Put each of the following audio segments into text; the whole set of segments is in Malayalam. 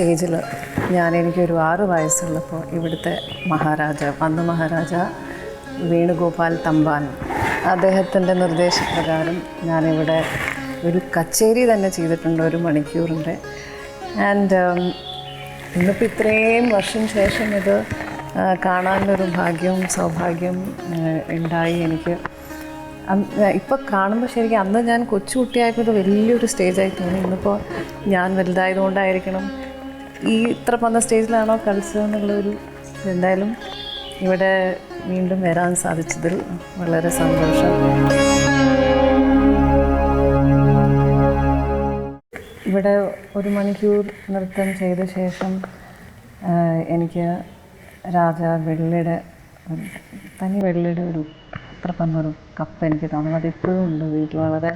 സ്റ്റേജിൽ ഞാൻ എനിക്കൊരു ആറ് വയസ്സുള്ളപ്പോൾ ഇവിടുത്തെ മഹാരാജ അന്ന് മഹാരാജ വേണുഗോപാൽ തമ്പാൻ. അദ്ദേഹത്തിന്റെ നിർദ്ദേശപ്രകാരം ഞാനിവിടെ ഒരു കച്ചേരി തന്നെ ചെയ്തിട്ടുണ്ട് ഒരു മണിക്കൂറിന്റെ. ആൻഡ് ഇന്നിപ്പോൾ ഇത്രയും വർഷം ശേഷം ഇത് കാണാനൊരു ഭാഗ്യവും സൗഭാഗ്യവും ഉണ്ടായി എനിക്ക്. ഇപ്പോൾ കാണുമ്പോൾ ശരിക്കും അന്ന് ഞാൻ കൊച്ചുകുട്ടിയായപ്പോൾ ഇത് വലിയൊരു സ്റ്റേജായി തോന്നി. ഇന്നിപ്പോൾ ഞാൻ വലുതായതുകൊണ്ടായിരിക്കണം ഈ ഇത്ര വന്ന സ്റ്റേജിലാണോ കളിച്ചതെന്നുള്ളൊരു എന്തായാലും ഇവിടെ വീണ്ടും വരാൻ സാധിച്ചതിൽ വളരെ സന്തോഷം. ഇവിടെ ഒരു മണിക്കൂർ നൃത്തം ചെയ്ത ശേഷം എനിക്ക് രാജ വെള്ളിയുടെ തനി വെള്ളിയുടെ ഒരു അത്ര പറഞ്ഞൊരു കപ്പ് എനിക്ക് തന്നു അത് ഇപ്പോഴും ഉണ്ട് വീട്ടിൽ. വളരെ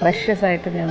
ഫ്രഷസ് ആയിട്ട് ഞാൻ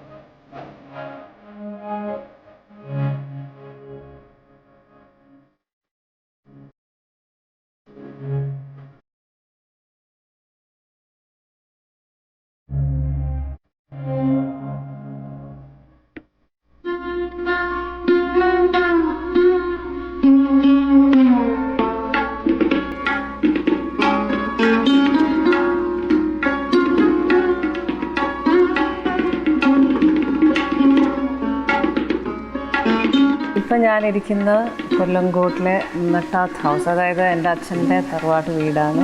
ഇപ്പം ഞാനിരിക്കുന്നത് കൊല്ലങ്കോട്ടിലെ നട്ടാത്ത് ഹൗസ് അതായത് എന്റെ അച്ഛന്റെ തറവാട്ട് വീടാണ്.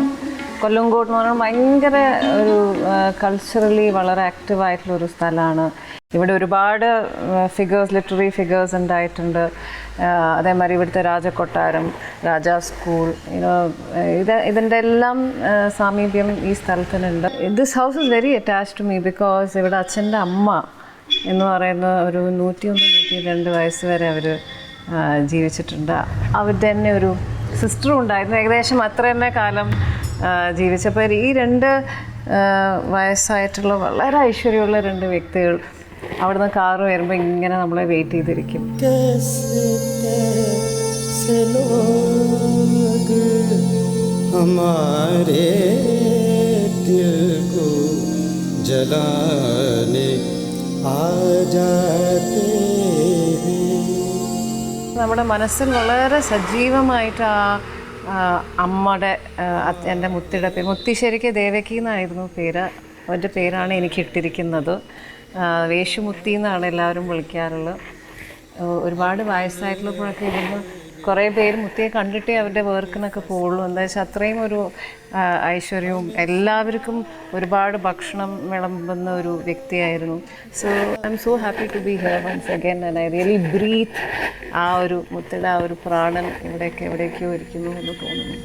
കൊല്ലങ്കോട്ട് എന്ന് പറഞ്ഞാൽ ഭയങ്കര ഒരു കൾച്ചറലി വളരെ ആക്റ്റീവായിട്ടുള്ള ഒരു സ്ഥലമാണ്. ഇവിടെ ഒരുപാട് ഫിഗേഴ്സ് ലിറ്റററി ഫിഗേഴ്സ് ഉണ്ടായിട്ടുണ്ട്. അതേമാതിരി ഇവിടുത്തെ രാജകൊട്ടാരം രാജാ സ്കൂൾ ഇത് ഇതിന്റെ എല്ലാം സാമീപ്യം ഈ സ്ഥലത്തിനുണ്ട്. This house is very attach to me because ഇവിടെ അച്ഛന്റെ അമ്മ എന്ന് പറയുന്ന ഒരു നൂറ്റിയൊന്ന് നൂറ്റി രണ്ട് വയസ്സ് വരെ അവർ ജീവിച്ചിട്ടുണ്ട് അവരുടെ തന്നെ ഒരു സിസ്റ്ററും ഉണ്ടായിരുന്നു ഏകദേശം അത്ര തന്നെ കാലം ആ, ജീവിച്ചപ്പോൾ ഈ രണ്ട് ആ, വയസ്സായിട്ടുള്ള വളരെ ഐശ്വര്യമുള്ള രണ്ട് വ്യക്തികൾ അവിടുന്ന് കാറ് വരുമ്പോൾ ഇങ്ങനെ നമ്മളെ വെയിറ്റ് ചെയ്തിരിക്കും कैसे कैसे लोग हमारे दिल को जलाने आ जाते हैं നമ്മുടെ മനസ്സിൽ വളരെ സജീവമായിട്ട് ആ അമ്മയുടെ എന്റെ മുത്തിയുടെ പേര് മുത്തിശ്ശേരിക്ക് ദേവകി എന്നായിരുന്നു പേര്. അവന്റെ പേരാണ് എനിക്ക് ഇട്ടിരിക്കുന്നത് വേഷുമുത്തി എന്നാണ് എല്ലാവരും വിളിക്കാറുള്ളത്. ഒരുപാട് വയസ്സായിട്ടുള്ളപ്പോഴൊക്കെ ഇരുന്ന് കുറേ പേര് മുത്തിയെ കണ്ടിട്ടേ അവരുടെ വർക്കിനൊക്കെ പോകുള്ളൂ എന്താ വെച്ചാൽ അത്രയും ഒരു ഐശ്വര്യവും എല്ലാവർക്കും ഒരുപാട് ഭക്ഷണം വിളമ്പുന്ന ഒരു വ്യക്തിയായിരുന്നു. So I am so happy to be here once again and I really breathe ആ ഒരു മുത്തയുടെ ആ ഒരു പ്രാണൻ ഇവിടെയൊക്കെ എവിടെയൊക്കെയോ ഇരിക്കുന്നു എന്ന് തോന്നുന്നു.